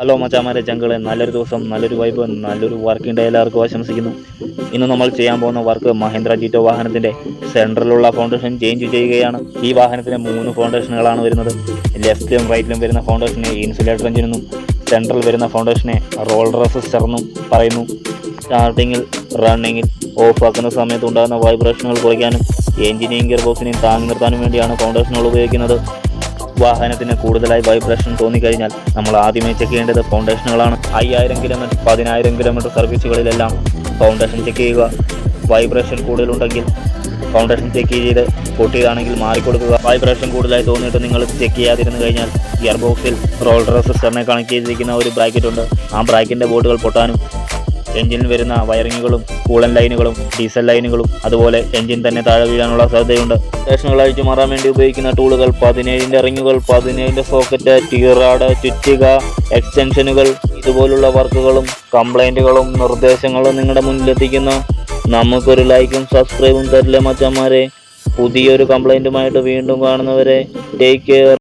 Hello മച്ചാമാരെ ചങ്കളെ നല്ലൊരു ദിവസം നല്ലൊരു വൈബ് നല്ലൊരു വർക്കിംഗ് ഡേ എല്ലാവർക്കും ആശംസിക്കുന്നു. ഇന്ന് നമ്മൾ ചെയ്യാൻ പോകുന്ന വർക്ക് മഹീന്ദ്ര ജീറ്റോ വാഹനത്തിന്റെ സെൻട്രലുള്ള ഫൗണ്ടേഷൻ ചേഞ്ച് ചെയ്യുകയാണ്. ഈ വാഹനത്തിന് മൂന്ന് ഫൗണ്ടേഷനുകളാണ് വരുന്നത്. ലെഫ്റ്റിലും റൈറ്റിലും വരുന്ന ഫൗണ്ടേഷനെ ഇൻസുലേറ്റർ എഞ്ചിനെന്നും സെൻട്രൽ വരുന്ന ഫൗണ്ടേഷനെ റോൾ റെസിസ്റ്റർ എന്നും പറയുന്നു. സ്റ്റാർട്ടിങ്ങിൽ റണ്ണിങ്ങിൽ ഓഫ് ആക്കുന്ന സമയത്ത് ഉണ്ടാകുന്ന വൈബ്രേഷനുകൾ കുറയ്ക്കാനും എഞ്ചിനെയും ഗിയർ ബോക്സിനെയും താങ്ങി നിർത്താനും വേണ്ടിയാണ് ഫൗണ്ടേഷനുകൾ ഉപയോഗിക്കുന്നത്. വാഹനത്തിന് കൂടുതലായി വൈബ്രേഷൻ തോന്നിക്കഴിഞ്ഞാൽ നമ്മൾ ആദ്യമേ ചെക്ക് ചെയ്യേണ്ടത് ഫൗണ്ടേഷനുകളാണ് അയ്യായിരം കിലോമീറ്റർ പതിനായിരം കിലോമീറ്റർ സർവീസുകളിലെല്ലാം ഫൗണ്ടേഷൻ ചെക്ക് ചെയ്യുക. വൈബ്രേഷൻ കൂടുതലുണ്ടെങ്കിൽ ഫൗണ്ടേഷൻ ചെക്ക് ചെയ്ത് പൊട്ടിയതാണെങ്കിൽ മാറിക്കൊടുക്കുക. വൈബ്രേഷൻ കൂടുതലായി തോന്നിയിട്ട് നിങ്ങൾ ചെക്ക് ചെയ്യാതിരുന്നു കഴിഞ്ഞാൽ ഗിയർ ബോക്സിൽ റോൾ റെസിസ്റ്ററിനെ കണക്ട് ചെയ്തിരിക്കുന്ന ഒരു ബ്രാക്കറ്റ് ഉണ്ട്. ആ ബ്രാക്കറ്റിന്റെ ബോർഡുകൾ പൊട്ടാനും എഞ്ചിനിൽ വരുന്ന വയറിങ്ങുകളും കൂളൻ ലൈനുകളും ഡീസൽ ലൈനുകളും അതുപോലെ എഞ്ചിൻ തന്നെ താഴെ വീഴാനുള്ള സാധ്യതയുണ്ട്. സ്റ്റേഷനുകൾ അഴിച്ചു മാറാൻ വേണ്ടി ഉപയോഗിക്കുന്ന ടൂളുകൾ പതിനേഴിന്റെ റിങ്ങുകൾ പതിനേഴിന്റെ സോക്കറ്റ് ടീറാഡ് ചുറ്റിക എക്സ്റ്റൻഷനുകൾ ഇതുപോലുള്ള വർക്കുകളും കംപ്ലൈന്റുകളും നിർദ്ദേശങ്ങളും നിങ്ങളുടെ മുന്നിലെത്തിക്കുന്ന നമുക്കൊരു ലൈക്കും സബ്സ്ക്രൈബും തരില്ല മച്ചന്മാരെ. പുതിയൊരു കംപ്ലൈന്റുമായിട്ട് വീണ്ടും കാണുന്നവരെ ടേക്ക് കെയർ